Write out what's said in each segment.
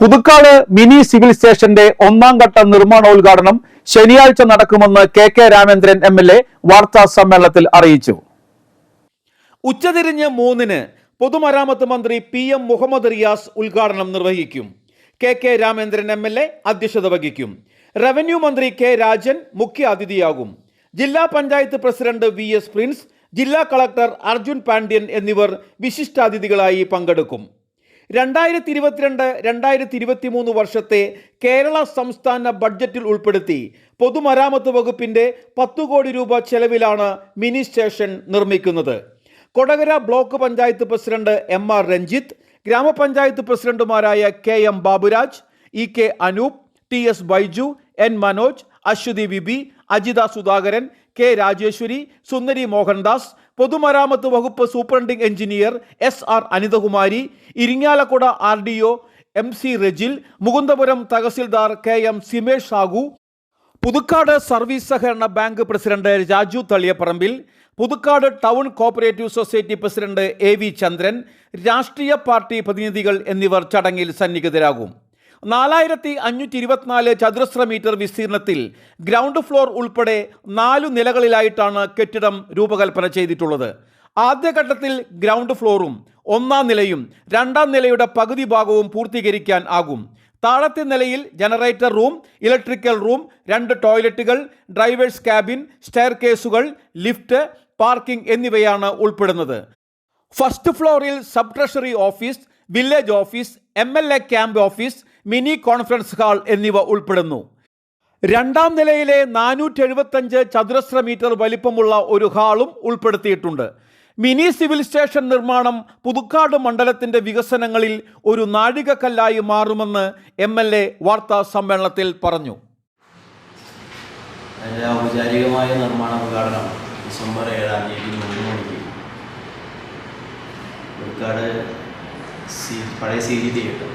Puthukkad mini civil സ്റ്റേഷന്റെ ഒന്നാം ഘട്ട നിർമ്മാണോദ്ഘാടനം ശനിയാഴ്ച നടക്കുമെന്ന് K K Ramendran M L A വാർത്താ സമ്മേളനത്തിൽ അറിയിച്ചു. ഉച്ചതിരിഞ്ഞ് മൂന്നിന് പൊതുമരാമത്ത് മന്ത്രി പി എം മുഹമ്മദ് റിയാസ് ഉദ്ഘാടനം നിർവഹിക്കും. K K Ramendran M L A അധ്യക്ഷത വഹിക്കും. റവന്യൂ മന്ത്രി കെ രാജൻ മുഖ്യ അതിഥിയാകും. ജില്ലാ panchayat president V S Prince ജില്ലാ കളക്ടർ അർജുൻ പാണ്ഡ്യൻ എന്നിവർ വിശിഷ്ടാതിഥികളായി പങ്കെടുക്കും. രണ്ടായിരത്തി ഇരുപത്തിരണ്ട് രണ്ടായിരത്തി ഇരുപത്തി മൂന്ന് വർഷത്തെ കേരള സംസ്ഥാന ബഡ്ജറ്റിൽ ഉൾപ്പെടുത്തി പൊതുമരാമത്ത് വകുപ്പിന്റെ പത്തു കോടി രൂപ ചെലവിലാണ് മിനി സ്റ്റേഷൻ നിർമ്മിക്കുന്നത്. Kodakara block panchayat president M R Ranjith gramapanchayat പ്രസിഡന്റുമാരായ K M Baburaj E K Anoop T S Baiju N Manoj Aswathy V B Ajitha Sudhakaran K Rajeswari Sundari Mohandas പൊതുമരാമത്ത് വകുപ്പ് superintending engineer S R Anithakumari Irinjalakuda R D O M C Rejil Mukundapuram tahsildar K M Simesh Sagu Puthukkad service സഹകരണ bank president Raju Thaliyaparambil Puthukkad town cooperative society president A V Chandran രാഷ്ട്രീയ party പ്രതിനിധികൾ എന്നിവർ ചടങ്ങിൽ സന്നിഹിതരാകും. നാലായിരത്തി അഞ്ഞൂറ്റി ഇരുപത്തിനാല് ചതുരശ്ര metre വിസ്തീർണത്തിൽ ground floor ഉൾപ്പെടെ നാലു നിലകളിലായിട്ടാണ് കെട്ടിടം രൂപകൽപ്പന ചെയ്തിട്ടുള്ളത്. ആദ്യഘട്ടത്തിൽ ഗ്രൗണ്ട് ഫ്ലോറും ഒന്നാം നിലയും രണ്ടാം നിലയുടെ പകുതി ഭാഗവും പൂർത്തീകരിക്കാൻ ആകും. താഴത്തെ നിലയിൽ ജനറേറ്റർ റൂം ഇലക്ട്രിക്കൽ റൂം രണ്ട് ടോയ്ലറ്റുകൾ ഡ്രൈവേഴ്സ് ക്യാബിൻ സ്റ്റെയർ കേസുകൾ ലിഫ്റ്റ് പാർക്കിംഗ് എന്നിവയാണ് ഉൾപ്പെടുന്നത്. ഫസ്റ്റ് ഫ്ലോറിൽ sub treasury office village office M L A camp office mini conference hall എന്നിവ ഉൾപ്പെടുന്നു. രണ്ടാം നിലയിലെ നാനൂറ്റി എഴുപത്തഞ്ച് ചതുരശ്ര മീറ്റർ വലിപ്പമുള്ള ഒരു ഹാളും ഉൾപ്പെടുത്തിയിട്ടുണ്ട്. മിനി സിവിൽ സ്റ്റേഷൻ നിർമ്മാണം പുതുക്കാട് മണ്ഡലത്തിന്റെ വികസനങ്ങളിൽ ഒരു നാഴികക്കല്ലായി മാറുമെന്ന് എം എൽ എ വാർത്താ സമ്മേളനത്തിൽ പറഞ്ഞു. ഔപചാരികമായ നിർമ്മാണ ഉദ്ഘാടനം ഡിസംബർ ഏഴാം തീയതി മൂന്ന് മണിക്ക്. പുതുക്കാട് പഴയ സി ജി തിയേറ്റർ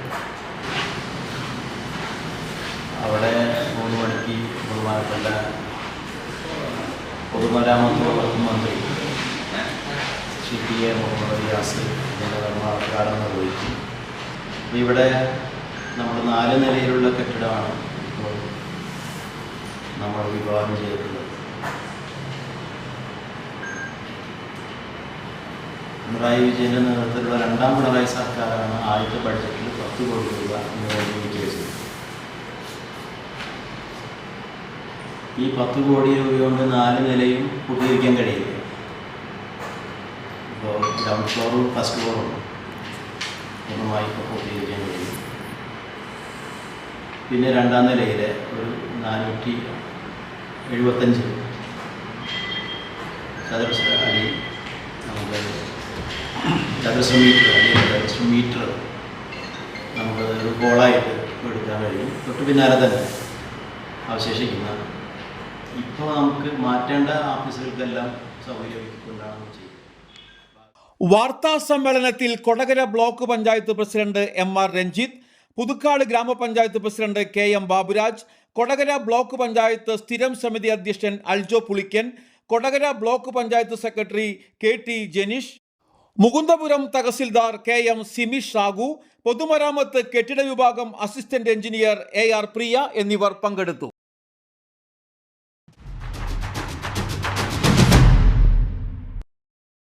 അവിടെ മൂന്ന് മണിക്ക് ബഹുമാനപ്പെട്ട പൊതുമരാമത്ത് വകുപ്പ് മന്ത്രി ശ്രീ പി എ മുഹമ്മദ് റിയാസ് ഇതിന്റെ നിർമ്മാണ നിർവഹിച്ചു. ഇവിടെ നമ്മൾ നാല് നിലയിലുള്ള കെട്ടിടമാണ് ഇപ്പോൾ നമ്മൾ വിഭാവനം ചെയ്തിട്ടുള്ളത്. പിണറായി വിജയന്റെ നേതൃത്വത്തിലുള്ള രണ്ടാം പിണറായി സർക്കാരാണ് ആദ്യത്തെ ബഡ്ജറ്റിൽ പത്ത് കോടി രൂപ ഇതിനുവേണ്ടി ചെയ്തത് ഈ പത്ത് കോടി രൂപ കൊണ്ട് നാല് നിലയും പൂർത്തീകരിക്കാൻ കഴിയില്ല. ഇപ്പോൾ ഗ്രൗണ്ട് ഫ്ലോറും ഫസ്റ്റ് ഫ്ലോറും പൂർണമായി ഇപ്പോൾ പൂർത്തീകരിക്കാൻ കഴിയും പിന്നെ രണ്ടാം നിലയിലെ ഒരു നാനൂറ്റി എഴുപത്തഞ്ച്. ചതുരശ്ര അടി നമുക്ക് ചതുരശ്ര മീറ്റർ അല്ലെങ്കിൽ ചതുരശ്ര മീറ്റർ നമുക്ക് ഒരു ഗോളായിട്ട് എടുക്കാൻ കഴിയും. തൊട്ട് പിന്നാലെ തന്നെ അവശേഷിക്കുന്ന ഇപ്പോൾ നമുക്ക് മാറ്റേണ്ട ഓഫീസുകൾക്കെല്ലാം സൗകര്യം കൊണ്ടാണ് ചെയ്യുന്നത് വാർത്താ സമ്മേളനത്തിൽ Kodakara block panchayat president M R Ranjith Puthukkad gramapanchayat president K M Baburaj Kodakara block panchayat സ്ഥിരം സമിതി അധ്യക്ഷൻ Aljo Pulikkan Kodakara block panchayat secretary K T Janeesh Mukundapuram tahsildar K M Simish Shagu പൊതുമരാമത്ത് കെട്ടിട വിഭാഗം assistant engineer A R Priya എന്നിവർ പങ്കെടുത്തു.